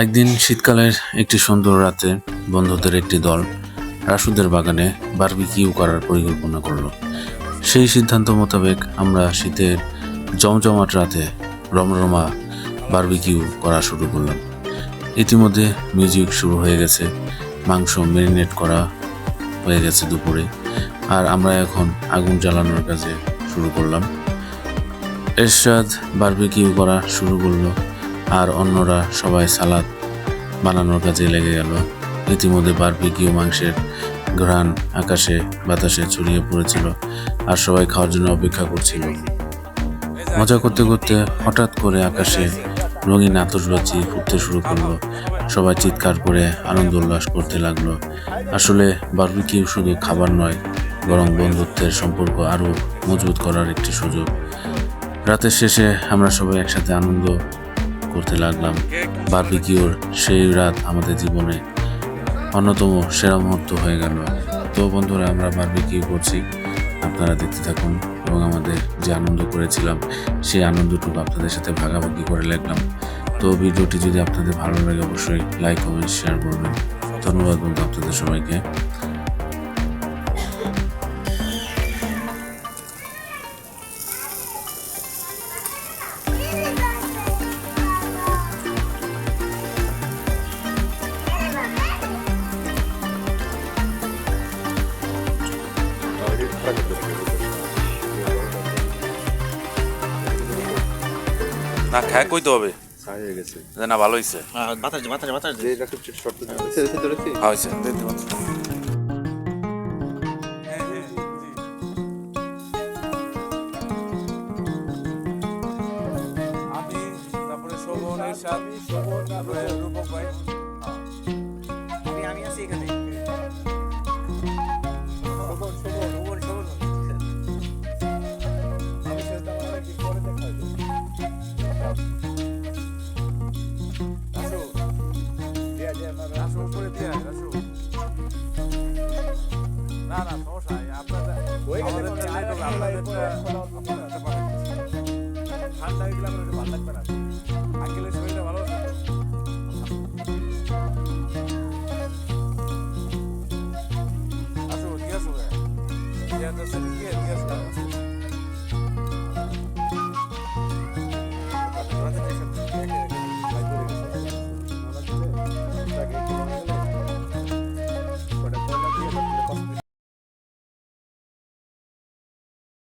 একদিন শীতকালের একটি সুন্দর রাতে বন্ধুদের একটি দল রাসুদের বাগানে বারবিকিউ করার পরিকল্পনা করল। সেই সিদ্ধান্ত মোতাবেক আমরা শীতের জমজমাট রাতে রমরমা বারবিকিউ করা শুরু করলাম। ইতিমধ্যে মিউজিক শুরু হয়ে গেছে, মাংস মেরিনেট করা হয়ে গেছে দুপুরে, আর আমরা এখন আগুন জ্বালানোর কাজে শুরু করলাম। এরশাদ বারবিকিউ করা শুরু করল। আর অন্যরা সবাই সালাদ বানানোর কাজে লেগে গেল। ইতিমধ্যে বারবিকিউ মাংসের ঘ্রাণ আকাশে, বাতাসে ছড়িয়ে পড়েছিল আর সবাই খাওয়ার জন্য অপেক্ষা করছিল। মজা করতে করতে হঠাৎ করে আকাশে রঙিন আতশবাজি ফুটতে শুরু করল। সবাই চিৎকার করে আনন্দ উল্লাস করতে লাগল। আসলে বারবিকিউ শুধু খাবার নয়, বরং বন্ধুত্বের সম্পর্ক আরও মজবুত করার একটি সুযোগ। রাতের শেষে আমরা সবাই একসাথে আনন্দ করতে লাগলাম। বারবিকিউর সেই রাত আমাদের জীবনে অন্যতম সেরা মুহূর্ত হয়ে গেল। তো বন্ধুরা, আমরা বার্বিকিউ করছি। আপনারা দেখতে থাকুন এবং আমাদের যে আনন্দ করেছিলাম, সেই আনন্দটুকু আপনাদের সাথে ভাগাভাগি করে লাগলাম তো ভিডিওটি যদি আপনাদের ভালো লাগে, অবশ্যই লাইক কমেন্ট শেয়ার করবেন। ধন্যবাদ বন্ধু আপনাদের সবাইকে। না খায় কইতে হবে? হয়ে গেছে। যে না ভালো হয়েছে বাতাস বাতাস বাতাস যে এটা সবচেয়ে শর্ট ধরেছে? হয়েছে আমি তারপরে শোভন ঠান্ডা হয়ে গেলে আমার ভালো লাগবে না আঙ্কেলের শরীরটা ভালো আছে? আসো দিয়ে আসো দিয়ে আসো দিয়ে আসো